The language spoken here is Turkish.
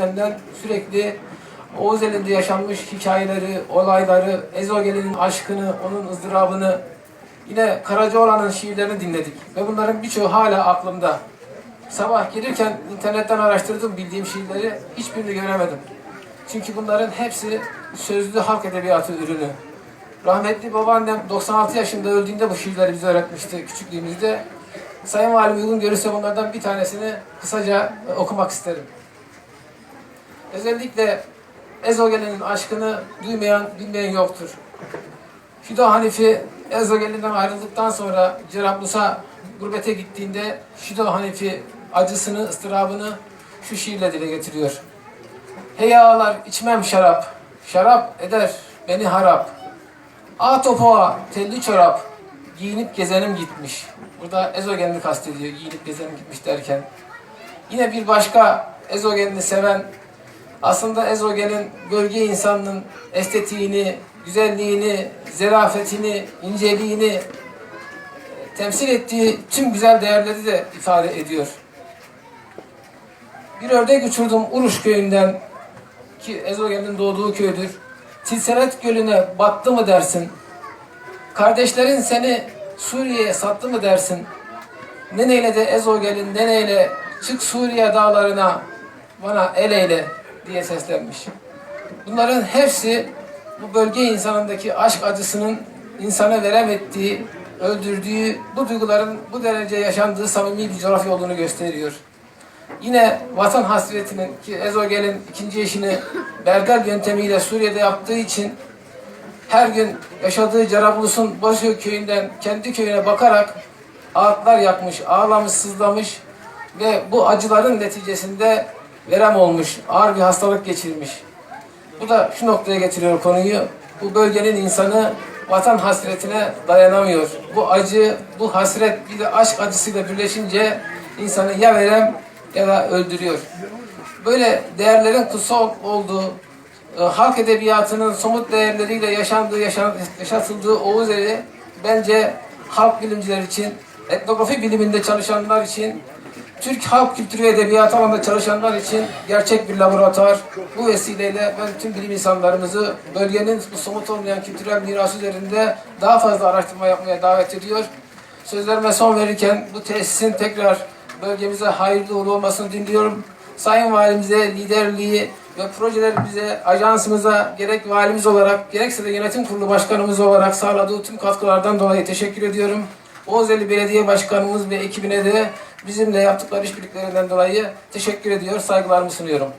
babaannemden sürekli Oğuz elinde yaşanmış hikayeleri, olayları, Ezogel'in aşkını, onun ızdırabını, yine Karacaoğlan'ın şiirlerini dinledik. Ve bunların birçoğu hala aklımda. Sabah gelirken internetten araştırdım bildiğim şiirleri, hiçbirini göremedim. Çünkü bunların hepsi sözlü halk edebiyatı ürünü. Rahmetli babaannem 96 yaşında öldüğünde bu şiirleri bize öğretmişti küçüklüğümüzde. Sayın Valim uygun görürse bunlardan bir tanesini kısaca okumak isterim. Özellikle Ezogelin'in aşkını duymayan, bilmeyen yoktur. Fido Hanifi Ezogelin'den ayrıldıktan sonra Cerablus'a gurbete gittiğinde Fido Hanifi acısını, ıstırabını şu şiirle dile getiriyor. Hey ağalar içmem şarap, şarap eder beni harap. A topuğa telli çorap, giyinip gezenim gitmiş. Burada ezogenini kastediyor, giyinip gezenim gitmiş derken. Yine bir başka ezogenini seven, aslında ezogenin gölge insanının estetiğini, güzelliğini, zerafetini, inceliğini e, temsil ettiği tüm güzel değerleri de ifade ediyor. Bir ördek uçurdum Uruş köyünden ki Ezogel'in doğduğu köydür. Tilsenet gölüne battı mı dersin? Kardeşlerin seni Suriye'ye sattı mı dersin? Neneyle de Ezogel'in neneyle çık Suriye dağlarına bana el eyle diye seslenmiş. Bunların hepsi bu bölge insanındaki aşk acısının insana veremediği, öldürdüğü bu duyguların bu derece yaşandığı samimi bir coğrafya olduğunu gösteriyor. Yine vatan hasretinin ki Ezogel'in ikinci eşini Bergal yöntemiyle Suriye'de yaptığı için her gün yaşadığı Cerablus'un Boşköy köyünden kendi köyüne bakarak ağıtlar yakmış, ağlamış, sızlamış ve bu acıların neticesinde verem olmuş, ağır bir hastalık geçirmiş. Bu da şu noktaya getiriyor konuyu. Bu bölgenin insanı vatan hasretine dayanamıyor. Bu acı, bu hasret bir de aşk acısıyla birleşince insanı ya verem ya da öldürüyor. Böyle değerlerin kutsal olduğu, e, halk edebiyatının somut değerleriyle yaşandığı, yaşan, yaşatıldığı Oğuz Eli bence halk bilimciler için, etnografi biliminde çalışanlar için, Türk halk kültürü ve edebiyatı alanında çalışanlar için gerçek bir laboratuvar. Bu vesileyle ben tüm bilim insanlarımızı bölgenin bu somut olmayan kültürel mirası üzerinde daha fazla araştırma yapmaya davet ediyor. Sözlerime son verirken bu tesisin tekrar bölgemize hayırlı uğurlu olmasını diliyorum. Sayın Valimize liderliği ve projelerimize, ajansımıza gerek valimiz olarak gerekse de yönetim kurulu başkanımız olarak sağladığı tüm katkılardan dolayı teşekkür ediyorum. Oğuzeli Belediye Başkanımız ve ekibine de bizimle yaptıkları işbirliklerinden dolayı teşekkür ediyor, saygılarımı sunuyorum.